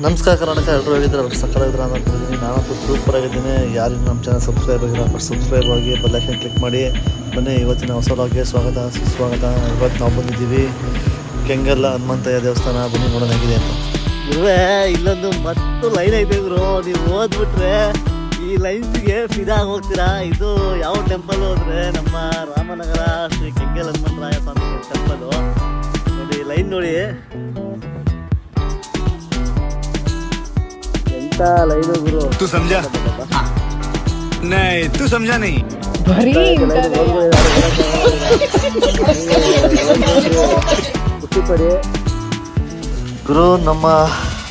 ನಮಸ್ಕಾರ ಕರ್ನಾಟಕ ಎಲ್ಲರೂ ಹೇಳಿದ್ರೆ ಅವ್ರು ಸಕ್ಕತ್ತಾಗಿದ್ರೆ ಅಂತ ಹೇಳಿದ್ದೀನಿ ನಾನಂತೂ ಸೂಪರ್ ಆಗಿದ್ದೀನಿ. ಯಾರು ನಮ್ಮ ಚಾನಲ್ ಸಬ್ಸ್ಕ್ರೈಬ್ ಆಗಿರೋ ಫಸ್ಟ್ ಸಬ್ಸ್ಕ್ರೈಬ್ ಆಗಿ ಬೆಲ್ಲೈಕನ್ ಕ್ಲಿಕ್ ಮಾಡಿ. ಬನ್ನಿ, ಇವತ್ತಿನ ಹೊಸ ಲಾಗೆ ಸ್ವಾಗತ. ಸುಸ್ವಾಗತ. ಇವತ್ತು ನಾವು ಬಂದಿದ್ದೀವಿ ಕೆಂಗಲ್ಲ ಹನುಮಂತಯ್ಯ ದೇವಸ್ಥಾನ. ಬನ್ನಿ ನೋಡೋದಾಗಿದೆ ಅಂತ. ಇರುವೆ, ಇಲ್ಲೊಂದು ಮತ್ತು ಲೈನ್ ಐತೆ ಇದ್ರು ನೀವು ಓದ್ಬಿಟ್ರೆ ಈ ಲೈನ್ಸ್ಗೆ ಫಿದಾಗಿ ಹೋಗ್ತೀರಾ? ಇದು ಯಾವ ಟೆಂಪಲ್ ಹೋದ್ರೆ ನಮ್ಮ ರಾಮನಗರ ಶ್ರೀ ಕೆಂಗಲ್ ಹನುಮಂತರಾಯ ಸ್ವಾಮಿ ಟೆಂಪಲು ನೋಡಿ ಲೈನ್ ನೋಡಿ. ಎಂತ ಲೈನು ಗುರು तू समझा नहीं तू समझा नहीं ಬರೀ ಇಂಥದ್ದೇ. ಪಡಿ ಗುರು ನಮ್ಮ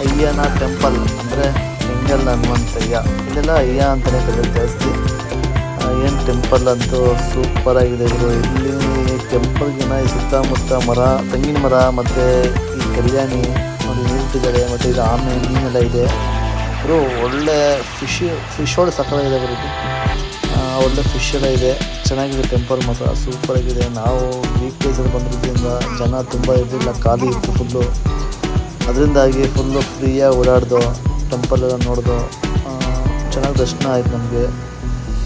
ಅಯ್ಯನ ಟೆಂಪಲ್ ಅಂದರೆ ಹೆಂಗಲ್ ಹನುಮಂತಯ್ಯ ಇಲ್ಲೆಲ್ಲ ಅಯ್ಯ ಅಂತಲೇ ಕರೆಯೋದು ಜಾಸ್ತಿ ಏನು ಟೆಂಪಲ್ ಅಂತೂ ಸೂಪರ್ ಆಗಿದೆ ಗುರು ಇಲ್ಲಿ ಟೆಂಪಲ್ಗಿನ ಈ ಸುತ್ತಮುತ್ತ ಮರ ತೆಂಗಿನ ಮರ ಮತ್ತು ಈ ಕಲ್ಯಾಣಿ ನೋಡಿ ನೀರ್ತಿದ್ದಾರೆ ಮತ್ತು ಇದು ಆಮೆ ಮೀನೆಲ್ಲ ಇದೆ ಗುರು ಒಳ್ಳೆ ಫಿಶ್ ಫಿಶ್ ಒಳ್ಳೆ ಸಕ್ಕತ್ತಾಗಿದೆ ಆ, ಒಳ್ಳೆ ಫಿಶ್ ಎಲ್ಲ ಇದೆ. ಚೆನ್ನಾಗಿದೆ ಟೆಂಪಲ್ ಮಾತ್ರ ಸೂಪರಾಗಿದೆ ನಾವು ವೀಕ್ ಡೇಸಲ್ಲಿ ಬಂದಿದ್ದರಿಂದ ಜನ ತುಂಬ ಇರಲಿಲ್ಲ ಖಾಲಿ ಇತ್ತು ಫುಲ್ಲು ಅದರಿಂದಾಗಿ ಫುಲ್ಲು ಫ್ರೀಯಾಗಿ ಓಡಾಡ್ದು ಟೆಂಪಲ್ ಎಲ್ಲ ನೋಡ್ದು ಚೆನ್ನಾಗಿ ದರ್ಶನ ಆಯ್ತು ನಮಗೆ.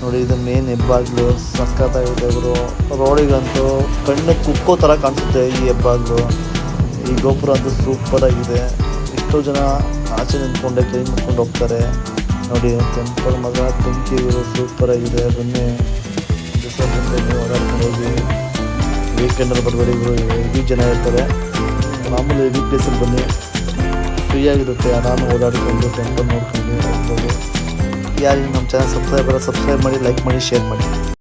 ನೋಡಿ ಇದು ಮೇನ್ ಹೆಬ್ಬಾಗ್ಲು. ಸಕ್ಕತ್ತಾಗಿದೆ ಇವರು ರೋಡಿಗಂತೂ ಕಣ್ಣು ಕುಕ್ಕೋ ಥರ ಕಾಣಿಸುತ್ತೆ ಈ ಹೆಬ್ಬಾಗ್ಲು. ಈ ಗೋಪುರ ಅಂತೂ ಸೂಪರಾಗಿದೆ ಎಷ್ಟೋ ಜನ ಆಚೆ ನಿಂತ್ಕೊಂಡೆ, ಕೈ ಮುಟ್ಕೊಂಡು ಹೋಗ್ತಾರೆ. ನೋಡಿ ಟೆಂಪಲ್ ಮಗ ಬೆಂಕಿ ಸೂಪರ್ ಆಗಿದೆ. ಬನ್ನಿ ಓಡಾಡ್ಕೊಂಡೋಗಿ ನೀವು ಓಡಾಡ್ಕೊಂಡು ಹೋಗಿ. ಹೆವಿ ಜನ ಇರ್ತಾರೆ. ಮಾಮೂಲಿ ವೀಕ್ ಡೇಸಲ್ಲಿ ಬನ್ನಿ. ಫ್ರೀಯಾಗಿರುತ್ತೆ ಆರಾಮ ಓಡಾಡಿಕೊಂಡು ಟೆಂಪಲ್ ನೋಡ್ಕೊಂಡು ಹೋಗ್ಬೋದು. ಯಾರಿಗೆ ನಮ್ಮ ಚಾನಲ್ ಸಬ್ಸ್ಕ್ರೈಬ್ ಸಬ್ಸ್ಕ್ರೈಬ್ ಮಾಡಿ ಲೈಕ್ ಮಾಡಿ ಶೇರ್ ಮಾಡಿ.